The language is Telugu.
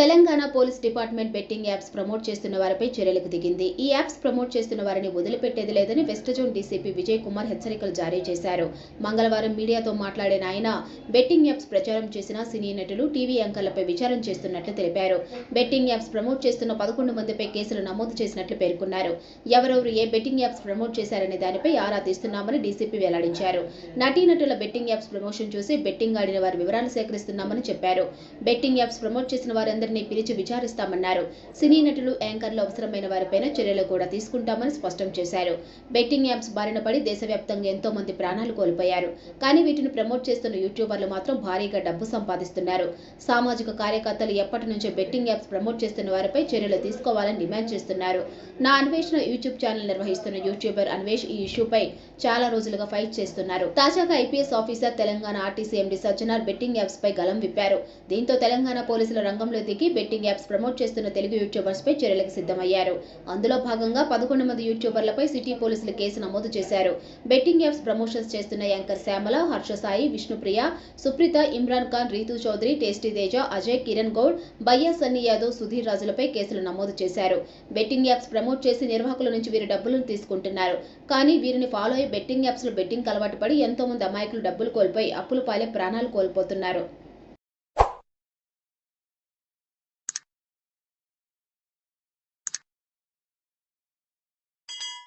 Telangana police department betting apps promote చేస్తున్న వారిపై చర్యలకు దిగింది. ఈ యాప్స్ ప్రమోట్ చేస్తున్న వారిని వదిలిపెట్టేది లేదని west zone DCP Vijay Kumar హెచ్చరికలు జారీ చేశారు. మంగళవారం మీడియాతో మాట్లాడిన ఆయన బెట్టింగ్ యాప్స్ ప్రచారం చేసిన సినీ నటులు టీవీ యాంకర్లపై విచారం చేస్తున్నట్లు తెలిపారు. బెట్టింగ్ యాప్స్ ప్రమోట్ చేస్తున్న పదకొండు మందిపై కేసులు నమోదు చేసినట్లు పేర్కొన్నారు. ఎవరెవరు ఏ బెట్టింగ్ యాప్స్ ప్రమోట్ చేశారనే దానిపై ఆరా తీస్తున్నామని డీసీపీ వెల్లడించారు. నటీనటుల బెట్టింగ్ యాప్స్ ప్రమోషన్ చూసి బెట్టింగ్ ఆడిన వారి వివరాలు సేకరిస్తున్నామని చెప్పారు. బెట్టింగ్ యాప్స్ ప్రమోట్ చేసిన వారందరినీ పిలిచి విచారిస్తామన్నారు. సినీ నటులు యాంకర్లు అవసరమైన వారిపైన చర్యలు కూడా తీసుకుంటామని స్పష్టం చేశారు. బెట్టింగ్ యాప్స్ బారిన పడి దేశవ్యాప్తంగా ఎంతో మంది ప్రాణాలు కోల్పోయారు. కానీ వీటిని ప్రమోట్ చేస్తున్న యూట్యూబర్లు మాత్రం భారీగా డబ్బు సంపాదిస్తున్నారు. సామాజిక కార్యకర్తలు ఎప్పటి నుంచో బెట్టింగ్ యాప్స్ ప్రమోట్ చేస్తున్న వారిపై చర్యలు తీసుకోవాలని డిమాండ్ చేస్తున్నారు. నా అన్వేషణ యూట్యూబ్ ఛానల్ నిర్వహిస్తున్న యూట్యూబర్ అన్వేష్ ఈ ఇష్యూపై చాలా రోజులుగా ఫైట్ చేస్తున్నారు. తాజాగా IPS officer Telangana RTC MD Sajjanar betting apps పై గలం విప్పారు. దీంతో తెలంగాణ పోలీసుల రంగంలో దిగి బెట్టింగ్ యాప్స్ ప్రమోట్ చేస్తున్న తెలుగు యూట్యూబర్స్ పై చర్యలకు సిద్ధమయ్యారు. అందులో భాగంగా పదకొండు మంది యూట్యూబర్లపై సిటీ పోలీసులు కేసు నమోదు చేశారు. బెట్టింగ్ యాప్స్ ప్రమోషన్స్ చేస్తున్న యాంకర్ శ్యామల హర్ష సాయి విష్ణుప్రియ సుప్రీత ఇమ్రాన్ ఖాన్ రీతు చౌదరి టేస్టీ తేజ అజయ్ కిరణ్ గౌడ్ బయ్యా సన్నీ యాదవ్ సుధీర్ రాజులపై కేసులు నమోదు చేశారు. బెట్టింగ్ యాప్స్ ప్రమోట్ చేసి నిర్వాహకుల నుంచి వీరు డబ్బులను తీసుకుంటున్నారు. కానీ వీరిని ఫాలో అయ్యి బెట్టింగ్ యాప్స్లో బెట్టింగ్ అలవాటు పడి ఎంతో మంది అమాయకులు డబ్బులు కోల్పోయి అప్పుల పాలే ప్రాణాలు కోల్పోతున్నారు.